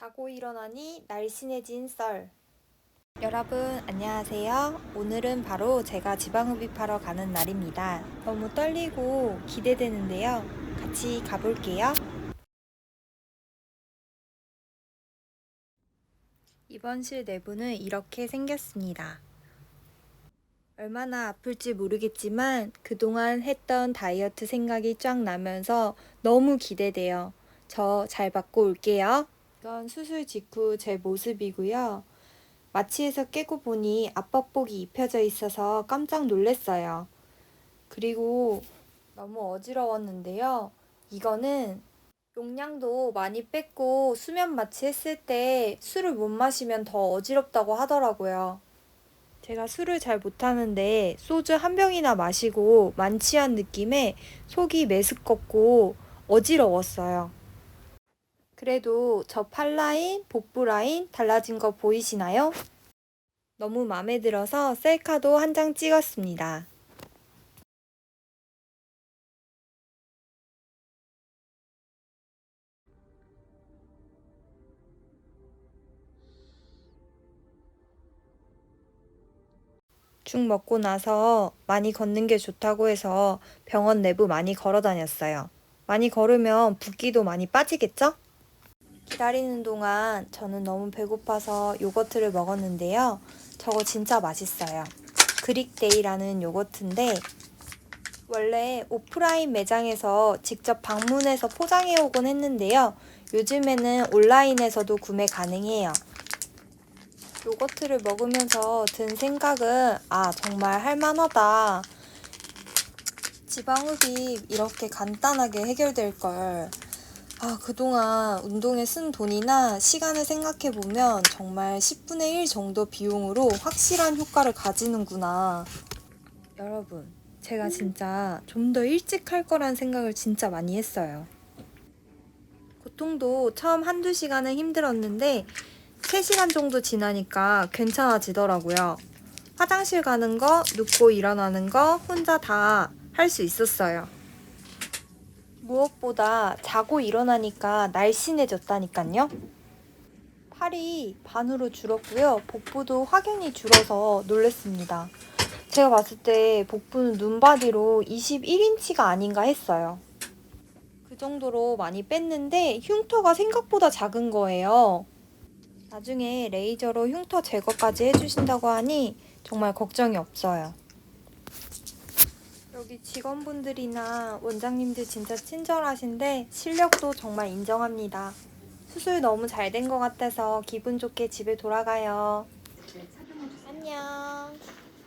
자고 일어나니 날씬해진 썰. 여러분 안녕하세요. 오늘은 바로 제가 지방흡입하러 가는 날입니다. 너무 떨리고 기대되는데요. 같이 가볼게요. 입원실 내부는 이렇게 생겼습니다. 얼마나 아플지 모르겠지만 그동안 했던 다이어트 생각이 쫙 나면서 너무 기대돼요. 저 잘 받고 올게요. 이건 수술 직후 제 모습이고요. 마취해서 깨고 보니 압박복이 입혀져 있어서 깜짝 놀랐어요. 그리고 너무 어지러웠는데요. 이거는 용량도 많이 뺐고 수면 마취했을 때 술을 못 마시면 더 어지럽다고 하더라고요. 제가 술을 잘 못하는데 소주 한 병이나 마시고 만취한 느낌에 속이 메스껍고 어지러웠어요. 그래도 저 팔라인, 복부 라인 달라진 거 보이시나요? 너무 마음에 들어서 셀카도 한 장 찍었습니다. 죽 먹고 나서 많이 걷는 게 좋다고 해서 병원 내부 많이 걸어 다녔어요. 많이 걸으면 붓기도 많이 빠지겠죠? 기다리는 동안 저는 너무 배고파서 요거트를 먹었는데요. 저거 진짜 맛있어요. 그릭데이라는 요거트인데 원래 오프라인 매장에서 직접 방문해서 포장해 오곤 했는데요. 요즘에는 온라인에서도 구매 가능해요. 요거트를 먹으면서 든 생각은 아 정말 할만하다. 지방 흡입 이렇게 간단하게 해결될 걸. 아 그동안 운동에 쓴 돈이나 시간을 생각해 보면 정말 10분의 1 정도 비용으로 확실한 효과를 가지는구나. 여러분, 제가 진짜 좀 더 일찍 할 거란 생각을 진짜 많이 했어요. 고통도 처음 한두 시간은 힘들었는데 3시간 정도 지나니까 괜찮아지더라고요. 화장실 가는 거, 눕고 일어나는 거 혼자 다 할 수 있었어요. 무엇보다 자고 일어나니까 날씬해졌다니까요. 팔이 반으로 줄었고요. 복부도 확연히 줄어서 놀랬습니다. 제가 봤을 때 복부는 눈바디로 21인치가 아닌가 했어요. 그 정도로 많이 뺐는데 흉터가 생각보다 작은 거예요. 나중에 레이저로 흉터 제거까지 해주신다고 하니 정말 걱정이 없어요. 여기 직원분들이나 원장님들 진짜 친절하신데 실력도 정말 인정합니다. 수술 너무 잘 된 것 같아서 기분 좋게 집에 돌아가요. 안녕.